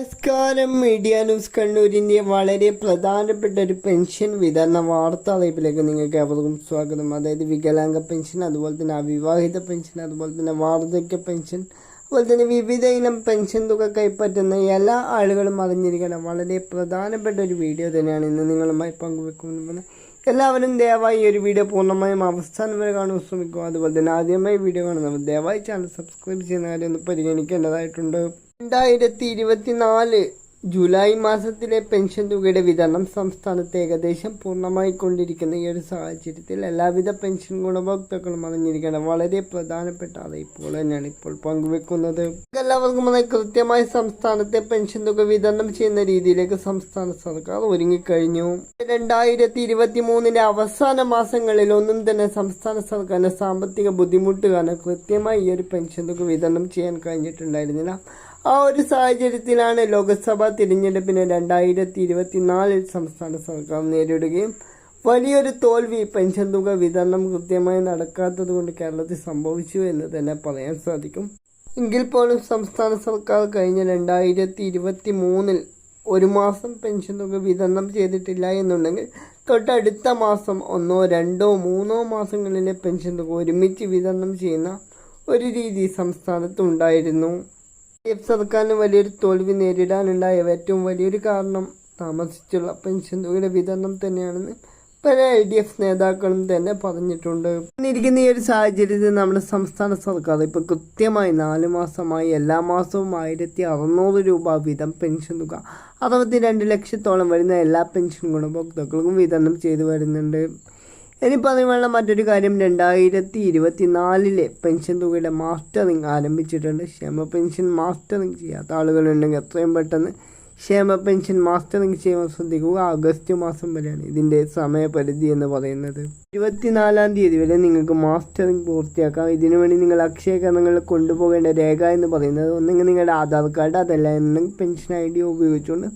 നമസ്കാരം media news കണ്ണൂരിന്റെ വളരെ പ്രധാനപ്പെട്ട ഒരു പെൻഷൻ വിതരണ വാർത്താ അറിയിപ്പിലേക്ക് നിങ്ങൾക്ക് അവർക്കും സ്വാഗതം. അതായത് വികലാംഗ പെൻഷൻ അതുപോലെ തന്നെ അവിവാഹിത പെൻഷൻ അതുപോലെ തന്നെ വാർദ്ധക്യ പെൻഷൻ അതുപോലെ തന്നെ വിവിധ ഇനം പെൻഷൻ തുക കൈപ്പറ്റുന്ന എല്ലാ ആളുകളും അറിഞ്ഞിരിക്കണം. വളരെ പ്രധാനപ്പെട്ട ഒരു വീഡിയോ തന്നെയാണ് ഇന്ന് നിങ്ങളുമായി പങ്കുവെക്കുന്നത്. എല്ലാവരും ദയവായി ഒരു വീഡിയോ പൂർണമായും അവസാനം വരെ കാണാൻ ശ്രമിക്കുക. അതുപോലെ തന്നെ ആദ്യമായി വീഡിയോ കാണുന്നവർ ദയവായി ചാനൽ സബ്സ്ക്രൈബ് ചെയ്യുന്ന കാര്യം ഒന്ന് പരിഗണിക്കേണ്ടതായിട്ടുണ്ട്. രണ്ടായിരത്തി ഇരുപത്തിനാല് ജൂലൈ മാസത്തിലെ പെൻഷൻ തുകയുടെ വിതരണം സംസ്ഥാനത്ത് ഏകദേശം പൂർണമായി കൊണ്ടിരിക്കുന്ന ഈ ഒരു സാഹചര്യത്തിൽ എല്ലാവിധ പെൻഷൻ ഗുണഭോക്താക്കളും അറിഞ്ഞിരിക്കണം. വളരെ പ്രധാനപ്പെട്ട അറിയിപ്പുകൾ തന്നെയാണ് ഇപ്പോൾ പങ്കുവെക്കുന്നത്. എല്ലാവർക്കും കൃത്യമായി സംസ്ഥാനത്തെ പെൻഷൻ തുക വിതരണം ചെയ്യുന്ന രീതിയിലേക്ക് സംസ്ഥാന സർക്കാർ ഒരുങ്ങിക്കഴിഞ്ഞു. രണ്ടായിരത്തി ഇരുപത്തി മൂന്നിന്റെ അവസാന മാസങ്ങളിൽ ഒന്നും തന്നെ സംസ്ഥാന സർക്കാരിന്റെ സാമ്പത്തിക ബുദ്ധിമുട്ട് കാരണം കൃത്യമായി ഈ ഒരു പെൻഷൻ തുക വിതരണം ചെയ്യാൻ കഴിഞ്ഞിട്ടുണ്ടായിരുന്നില്ല. ആ ഒരു സാഹചര്യത്തിലാണ് ലോക്സഭാ തിരഞ്ഞെടുപ്പിന് രണ്ടായിരത്തി ഇരുപത്തിനാലിൽ സംസ്ഥാന സർക്കാർ നേരിടുകയും വലിയൊരു തോൽവി പെൻഷൻ തുക വിതരണം കൃത്യമായി നടക്കാത്തത് കൊണ്ട് കേരളത്തിൽ സംഭവിച്ചു എന്ന് തന്നെ പറയാൻ സാധിക്കും. എങ്കിൽ പോലും സംസ്ഥാന സർക്കാർ കഴിഞ്ഞ രണ്ടായിരത്തി ഇരുപത്തി മൂന്നിൽ ഒരു മാസം പെൻഷൻ തുക വിതരണം ചെയ്തിട്ടില്ല എന്നുണ്ടെങ്കിൽ തൊട്ടടുത്ത മാസം ഒന്നോ രണ്ടോ മൂന്നോ മാസങ്ങളിലെ പെൻഷൻ തുക ഒരുമിച്ച് വിതരണം ചെയ്യുന്ന ഒരു രീതി സംസ്ഥാനത്ത് ഉണ്ടായിരുന്നു. എഫ് സർക്കാരിന് വലിയൊരു തോൽവി നേരിടാനുണ്ടായ ഏറ്റവും വലിയൊരു കാരണം താമസിച്ചുള്ള പെൻഷൻ തുകയുടെ വിതരണം തന്നെയാണെന്ന് പല ഐ ഡി എഫ് നേതാക്കളും തന്നെ പറഞ്ഞിട്ടുണ്ട്. ഇരിക്കുന്ന ഈ ഒരു സാഹചര്യത്തിൽ നമ്മുടെ സംസ്ഥാന സർക്കാർ ഇപ്പോൾ കൃത്യമായി നാല് മാസമായി എല്ലാ മാസവും ആയിരത്തി അറുന്നൂറ് രൂപ വീതം പെൻഷൻ തുക അറുപത്തിരണ്ട് ലക്ഷത്തോളം വരുന്ന എല്ലാ പെൻഷൻ ഗുണഭോക്താക്കൾക്കും വിതരണം ചെയ്തു വരുന്നുണ്ട്. ഇനി പറയാനുള്ള മറ്റൊരു കാര്യം രണ്ടായിരത്തി ഇരുപത്തി നാലിലെ പെൻഷൻ തുകയുടെ മാസ്റ്ററിങ് ആരംഭിച്ചിട്ടുണ്ട്. ക്ഷേമ പെൻഷൻ മാസ്റ്ററിങ് ചെയ്യാത്ത ആളുകളുണ്ടെങ്കിൽ എത്രയും പെട്ടെന്ന് ക്ഷേമ പെൻഷൻ മാസ്റ്ററിങ് ചെയ്യാൻ ശ്രദ്ധിക്കുക. ആഗസ്റ്റ് മാസം വരെയാണ് ഇതിന്റെ സമയപരിധി എന്ന് പറയുന്നത്. ഇരുപത്തിനാലാം തീയതി വരെ നിങ്ങൾക്ക് മാസ്റ്ററിങ് പൂർത്തിയാക്കാം. ഇതിനുവേണ്ടി നിങ്ങൾ അക്ഷയ കേന്ദ്രങ്ങളിൽ കൊണ്ടുപോകേണ്ട രേഖ എന്ന് പറയുന്നത് ഒന്നെങ്കിൽ നിങ്ങളുടെ ആധാർ കാർഡ് അതല്ല എന്നും പെൻഷൻ ഐ ഡി ഉപയോഗിച്ചുകൊണ്ട്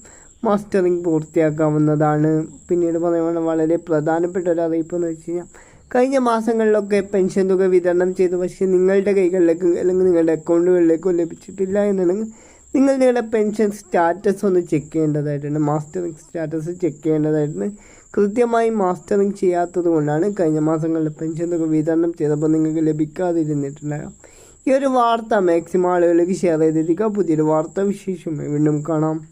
മാസ്റ്ററിങ് പൂർത്തിയാക്കാവുന്നതാണ്. പിന്നീട് പറയുമ്പോൾ വളരെ പ്രധാനപ്പെട്ട ഒരു അറിയിപ്പ് എന്ന് വെച്ച് കഴിഞ്ഞാൽ കഴിഞ്ഞ മാസങ്ങളിലൊക്കെ പെൻഷൻ തുക വിതരണം ചെയ്തു. പക്ഷേ നിങ്ങളുടെ കൈകളിലേക്ക് അല്ലെങ്കിൽ നിങ്ങളുടെ അക്കൗണ്ടുകളിലേക്കോ ലഭിച്ചിട്ടില്ല എന്നുണ്ടെങ്കിൽ നിങ്ങൾ നിങ്ങളുടെ പെൻഷൻ സ്റ്റാറ്റസ് ഒന്ന് ചെക്ക് ചെയ്യേണ്ടതായിട്ടുണ്ട്. മാസ്റ്ററിങ് സ്റ്റാറ്റസ് ചെക്ക് ചെയ്യേണ്ടതായിട്ടുണ്ട്. കൃത്യമായി മാസ്റ്ററിങ് ചെയ്യാത്തത് കൊണ്ടാണ് കഴിഞ്ഞ മാസങ്ങളിൽ പെൻഷൻ തുക വിതരണം ചെയ്തപ്പോൾ നിങ്ങൾക്ക് ലഭിക്കാതിരുന്നിട്ടുണ്ടാകാം. ഈ ഒരു വാർത്ത മാക്സിമം ആളുകളിലേക്ക് ഷെയർ ചെയ്തിരിക്കുക. പുതിയൊരു വാർത്ത വിശേഷമായി വീണ്ടും കാണാം.